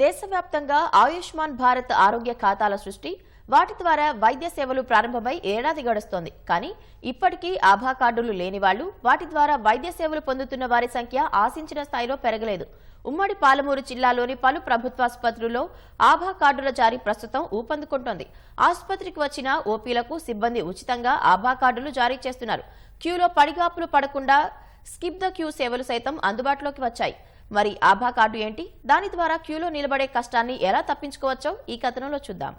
దేశవ్యాప్తంగా ఆయుష్మాన్ భారత్ ఆరోగ్య ఖాతాల సృష్టి వాటి ద్వారా వైద్య సేవలు ప్రారంభమై ఏడాది గడుస్తోంది. కానీ ఇప్పటికీ ఆభా కార్డులు లేని వాళ్ళు వాటి ద్వారా వైద్య సేవలు పొందుతున్న వారి సంఖ్య ఆశించిన స్థాయిలో పెరగలేదు. ఉమ్మడి పాలమూరు జిల్లాలోని పలు ప్రభుత్వాసుపత్రుల్లో ఆభా కార్డుల జారీ ప్రస్తుతం ఊపందుకుంటోంది. ఆసుపత్రికి వచ్చిన ఓపీలకు సిబ్బంది ఉచితంగా ఆభా కార్డులు జారీ చేస్తున్నారు. క్యూలో పడిగాపులు పడకుండా స్కిప్ ద క్యూ సేవలు సైతం అందుబాటులోకి వచ్చాయి. మరి ఆభా కార్డు ఏంటి? దాని ద్వారా క్యూలో నిలబడే కష్టాన్ని ఎలా తప్పించుకోవచ్చో ఈ కథనంలో చూద్దాం.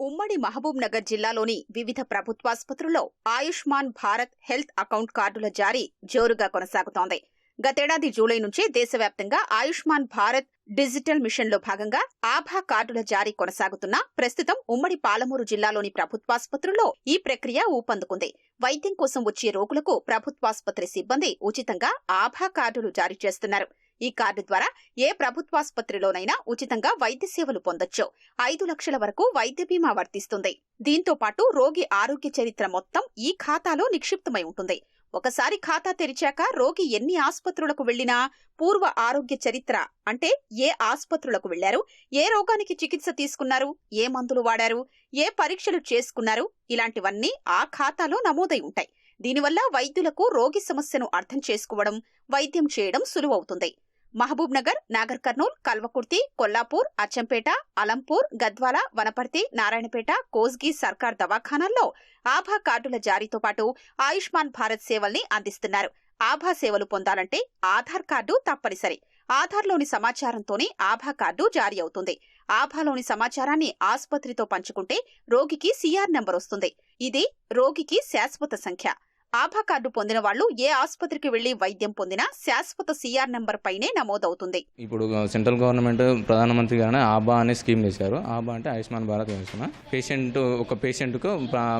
ఉమ్మడి మహబూబ్ నగర్ జిల్లాలోని వివిధ ప్రభుత్వాసుపత్రుల్లో ఆయుష్మాన్ భారత్ హెల్త్ అకౌంట్ కార్డుల జారీ జోరుగా కొనసాగుతోంది. గతేడాది జూలై నుంచి దేశవ్యాప్తంగా ఆయుష్మాన్ భారత్ డిజిటల్ మిషన్లో భాగంగా ఆభా కార్డుల జారీ కొనసాగుతున్నా ప్రస్తుతం ఉమ్మడి పాలమూరు జిల్లాలోని ప్రభుత్వాసుపత్రుల్లో ఈ ప్రక్రియ ఊపందుకుంది. వైద్యం కోసం వచ్చే రోగులకు ప్రభుత్వాసుపత్రి సిబ్బంది ఉచితంగా ఆభా కార్డులు జారీ చేస్తున్నారు. ఈ కార్డు ద్వారా ఏ ప్రభుత్వాసుపత్రిలోనైనా ఉచితంగా వైద్య సేవలు పొందొచ్చు. ఐదు లక్షల వరకు వైద్య బీమా వర్తిస్తుంది. దీంతో పాటు రోగి ఆరోగ్య చరిత్ర మొత్తం ఈ ఖాతాలో నిక్షిప్తమై ఉంటుంది. ఒకసారి ఖాతా తెరిచాక రోగి ఎన్ని ఆసుపత్రులకు వెళ్ళినా పూర్వ ఆరోగ్య చరిత్ర అంటే ఏ ఆసుపత్రులకు వెళ్ళారు ఏ రోగానికి చికిత్స తీసుకున్నారు? ఏ మందులు వాడారు? ఏ పరీక్షలు చేసుకున్నారు? ఇలాంటివన్నీ ఆ ఖాతాలో నమోదై ఉంటాయి. దీనివల్ల వైద్యులకు రోగి సమస్యను అర్థం చేసుకోవడం వైద్యం చేయడం సులువవుతుంది. మహబూబ్ నగర్ నాగర్ కర్నూల్ కల్వకుర్తి కొల్లాపూర్ అచ్చంపేట అలంపూర్ గద్వాల వనపర్తి నారాయణపేట కోస్గి సర్కార్ దవాఖానాల్లో ఆభా కార్డుల జారీతో పాటు ఆయుష్మాన్ భారత్ సేవల్ని అందిస్తున్నారు. ఆభా సేవలు పొందాలంటే ఆధార్ కార్డు తప్పనిసరి. ఆధార్లోని సమాచారంతోనే ఆభా కార్డు జారీ అవుతుంది. ఆభాలోని సమాచారాన్ని ఆసుపత్రితో పంచుకుంటే రోగికి సిఆర్ నెంబర్ వస్తుంది. ఇది రోగికి శాశ్వత సంఖ్య. ఆభా కార్డు పొందిన వాళ్ళు ఏ ఆసుపత్రికి వెళ్ళి వైద్యం పొందినా శాశ్వత సిఆర్ నెంబర్ పైనే నమోదవుతుంది. ఇప్పుడు సెంట్రల్ గవర్నమెంట్ ప్రధానమంత్రి గానే ఆభా అనే స్కీమ్ చేశారు. ఆభా అంటే ఆయుష్మాన్ భారత్ యోజన. పేషెంట్ ఒక పేషెంట్కు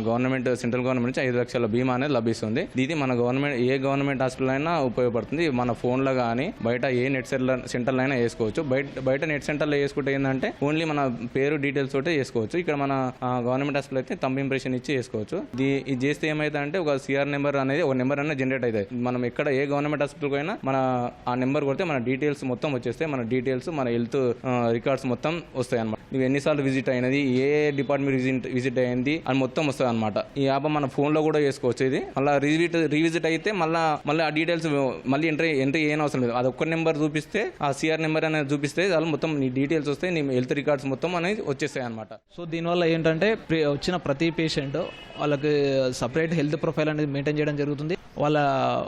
గవర్నమెంట్ సెంట్రల్ గవర్నమెంట్ నుంచి ఐదు లక్షల బీమా అనేది లభిస్తుంది. ఇది మన గవర్నమెంట్ ఏ గవర్నమెంట్ హాస్పిటల్ అయినా ఉపయోగపడుతుంది. మన ఫోన్లో కానీ బయట ఏ నెట్ సెంటర్ సెంటర్లో అయినా వేసుకోవచ్చు. బయట బయట నెట్ సెంటర్లో వేసుకుంటే ఏంటంటే ఓన్లీ మన పేరు డీటెయిల్స్ తోటే చేసుకోవచ్చు ఇక్కడ మన గవర్నమెంట్ హాస్పిటల్ అయితే తంబ్ ఇంప్రెషన్ ఇచ్చి వేసుకోవచ్చు. ఇది చేస్తే ఏమైతే అంటే ఒక సిఆర్ నెంబర్ నెంబర్ అనేది ఒక నెంబర్ అనేది జనరేట్ అవుతుంది మనం ఎక్కడ ఏ గవర్నమెంట్ హాస్పిటల్కి అయినా మన ఆ నెంబర్ కొడితే మన డీటెయిల్స్ మొత్తం వచ్చేస్తాయి. మన డీటెయిల్స్ మన హెల్త్ రికార్డ్స్ మొత్తం వస్తాయి అనమాట నువ్వు ఎన్నిసార్లు విజిట్ అయినది ఏ డిపార్ట్మెంట్ విజిట్ విజిట్ అయింది అని మొత్తం వస్తుంది అనమాట ఈ యాప్ మన ఫోన్లో కూడా చేసుకోవచ్చు ఇది. మళ్ళీ రివిజిట్ రీవిజిట్ అయితే మళ్ళీ మళ్ళీ ఆ డీటెయిల్స్ మళ్ళీ ఎంట్రీ ఎంట్రీ ఏం అవసరం లేదు. అది ఒక్క నెంబర్ చూపిస్తే ఆ సిఆర్ నెంబర్ అనేది చూపిస్తే వాళ్ళు మొత్తం నీ డీటెయిల్స్ వస్తాయి నీ హెల్త్ రికార్డ్స్ మొత్తం అనేది వచ్చేస్తాయి అనమాట సో దీనివల్ల ఏంటంటే వచ్చిన ప్రతి పేషెంట్ వాళ్ళకి సపరేట్ హెల్త్ ప్రొఫైల్ అనేది మెయింటైన్ చేయడం జరుగుతుంది. వాళ్ళ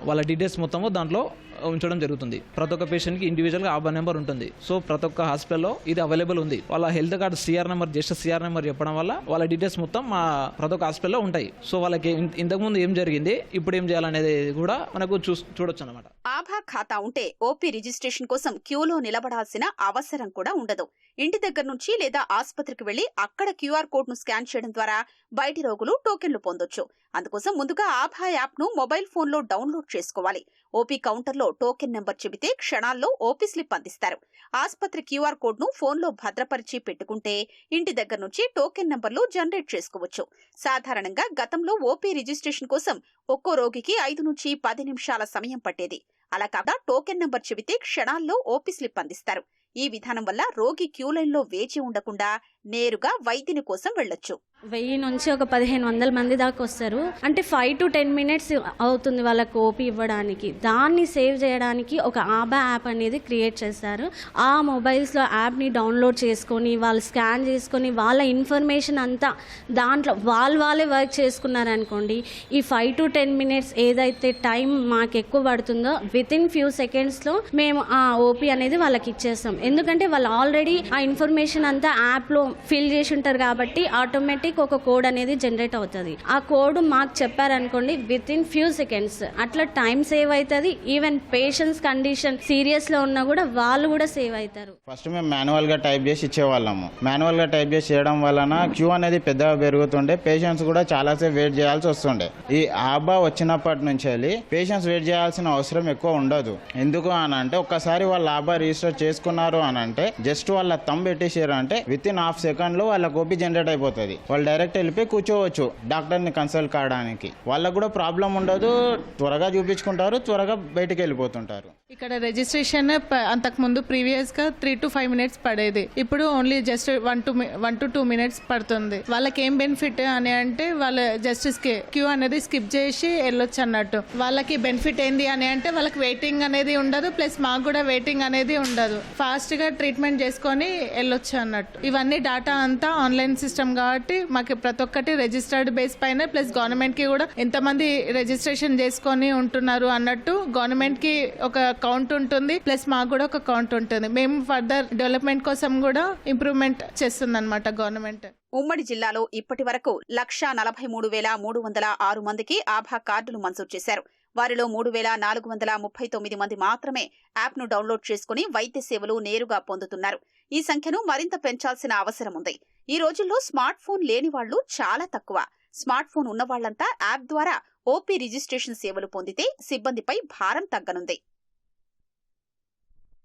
వాళ్ళ డీటెయిల్స్ మొత్తము దాంట్లో ఉంచడం జరుగుతుంది. ప్రతి ఒక్క పేషెంట్కి ఇండివిజువల్గా ఆబా నెంబర్ ఉంటుంది. సో ప్రతి ఒక్క హాస్పిటల్లో ఇది అవైలబుల్ ఉంది. వాళ్ళ health card CR number just CR number చెప్పడం వల్ల వాళ్ళ డీటెయిల్స్ మొత్తం మా ప్రతి ఒక్క హాస్పిటల్లో ఉంటాయి. సో వాళ్ళకి ఇంతకుముందు ఏం జరిగింది ఇప్పుడు ఏం చేయాలనేది కూడా మనకు చూ చూడొచ్చు అనమాట ఆభా ఖాతా ఉంటే ఓపీ రిజిస్ట్రేషన్ కోసం క్యూలో నిలబడాల్సిన అవసరం కూడా ఉండదు. ఇంటి దగ్గర నుంచి లేదా ఆసుపత్రికి వెళ్ళి అక్కడ క్యూఆర్ కోడ్ను స్కాన్ చేయడం ద్వారా బయటి రోగులు టోకెన్లు పొందొచ్చు. అందుకోసం ముందుగా ఆభా యాప్ను మొబైల్ ఫోన్లో డౌన్లోడ్ చేసుకోవాలి. ఓపీ ఫోన్లో టోకెన్ నెంబర్ చెబితే క్షణాల్లో ఓపీ స్లిప్ అందిస్తారు. ఆసుపత్రి క్యూఆర్ కోడ్ను ఫోన్లో భద్రపరిచి పెట్టుకుంటే ఇంటి దగ్గర నుంచి టోకెన్ నెంబర్లు జనరేట్ చేసుకోవచ్చు. సాధారణంగా గతంలో ఓపీ రిజిస్ట్రేషన్ కోసం ఒక్కో రోగికి ఐదు నుంచి పది నిమిషాల సమయం పట్టేది. అలా కాక టోకెన్ నెంబర్ చెబితే క్షణాల్లో ఓపీ స్లిప్ అందిస్తారు. ఈ విధానం వల్ల రోగి క్యూ లైన్లో వేచి ఉండకుండా నేరుగా వైద్యుని కోసం వెళ్ళొచ్చు. వెయ్యి నుంచి ఒక పదిహేను వందల మంది దాకా వస్తారు. అంటే ఫైవ్ టు టెన్ మినిట్స్ అవుతుంది వాళ్ళకి ఓపీ ఇవ్వడానికి. దాన్ని సేవ్ చేయడానికి ఒక ఆబా యాప్ అనేది క్రియేట్ చేస్తారు ఆ మొబైల్స్లో యాప్ని డౌన్లోడ్ చేసుకొని వాళ్ళు స్కాన్ చేసుకొని వాళ్ళ ఇన్ఫర్మేషన్ అంతా దాంట్లో వాళ్ళు వాళ్ళే వర్క్ చేసుకున్నారనుకోండి ఈ ఫైవ్ టు టెన్ మినిట్స్ ఏదైతే టైం మాకు ఎక్కువ పడుతుందో విత్ ఇన్ ఫ్యూ సెకండ్స్లో మేము ఆ ఓపీ అనేది వాళ్ళకి ఇచ్చేస్తాం. ఎందుకంటే వాళ్ళు ఆల్రెడీ ఆ ఇన్ఫర్మేషన్ అంతా యాప్లో ఫిల్ చేసి ఉంటారు కాబట్టి ఆటోమేటిక్ ఒక కోడ్ అనేది జనరేట్ అవుతుంది. ఆ కోడ్ మాకు చెప్పారనుకోండి విత్ ఇన్ ఫ్యూ సెకండ్స్ అట్లా టైం సేవ్ అవుతుంది ఈవెన్ పేషెంట్స్ కండిషన్ సీరియస్లో ఉన్నా కూడా వాళ్ళు కూడా సేవ్ అవుతారు ఫస్ట్ మేము మాన్యువల్గా టైప్ చేసి ఇచ్చేవాళ్ళము. మాన్యువల్గా టైప్ చేసి చేయడం వలన క్యూ అనేది పెద్దగా పెరుగుతుండే. పేషెంట్స్ కూడా చాలాసేపు వెయిట్ చేయాల్సి వస్తుండే. ఈ ఆబా వచ్చినప్పటి నుంచి పేషెంట్స్ వెయిట్ చేయాల్సిన అవసరం ఎక్కువ ఉండదు. ఎందుకు అని అంటే ఒక్కసారి వాళ్ళ ఆబా రిజిస్టర్ చేసుకున్నారు అని అంటే జస్ట్ వాళ్ళ తమ్ పెట్టేసారు అంటే విత్ ఇన్ హాఫ్ సెకండ్లో వాళ్ళ కాపీ జనరేట్ అయిపోతుంది. వాళ్ళు డైరెక్ట్ వెళ్ళిపోయి కూర్చోవచ్చు. డాక్టర్ని కన్సల్ట్ కావడానికి. వాళ్ళకు కూడా ప్రాబ్లం ఉండదు. త్వరగా చూపించుకుంటారు. త్వరగా బయటికి వెళ్ళిపోతుంటారు. ఇక్కడ రిజిస్ట్రేషన్ ప- అంతకు ముందు ప్రీవియస్గా త్రీ టు ఫైవ్ మినిట్స్ పడేది. ఇప్పుడు only just one two one two two minutes పడుతుంది. వాళ్ళకి ఏం బెనిఫిట్ అని అంటే వాళ్ళ జస్ట్ క్యూ అనేది స్కిప్ చేసి వెళ్ళొచ్చు అన్నట్టు. వాళ్ళకి బెనిఫిట్ ఏంది అని అంటే వాళ్ళకి వెయిటింగ్ అనేది ఉండదు ప్లస్ మాకు కూడా వెయిటింగ్ అనేది ఉండదు. ఫాస్ట్గా ట్రీట్మెంట్ చేసుకొని వెళ్ళొచ్చు అన్నట్టు. ఇవన్నీ డేటా అంతా ఆన్లైన్ సిస్టమ్ కాబట్టి మాకు ప్రతి ఒక్కటి రిజిస్టర్డ్ బేస్ పైన ప్లస్ గవర్నమెంట్కి కూడా ఎంతమంది రిజిస్ట్రేషన్ చేసుకొని ఉంటున్నారు అన్నట్టు గవర్నమెంట్కి ఒక కౌంట్ ఉంటుంది ప్లస్ మాకు కూడా ఒక కౌంట్ ఉంటుంది. మేము ఫర్దర్ డెవలప్మెంట్ కోసం కూడా ఇంప్రూవ్మెంట్ చేస్తుంది అనమాట గవర్నమెంట్ ఉమ్మడి జిల్లాలో ఇప్పటి వరకు లక్షా నలభై మూడు వేల మూడు వందల ఆరు మందికి ఆభా కార్డులు మంజూరు చేశారు. వారిలో మూడు వేల నాలుగు వందల ముప్పై తొమ్మిది మంది మాత్రమే యాప్ను డౌన్లోడ్ చేసుకుని వైద్య సేవలు నేరుగా పొందుతున్నారు. ఈ సంఖ్యను మరింత పెంచాల్సిన అవసరం ఉంది. ఈ రోజుల్లో స్మార్ట్ ఫోన్ లేని వాళ్ళు చాలా తక్కువ. స్మార్ట్ ఫోన్ ఉన్నవాళ్ళంతా యాప్ ద్వారా ఓపీ రిజిస్ట్రేషన్ సేవలు పొందితే సిబ్బందిపై భారం తగ్గనుంది.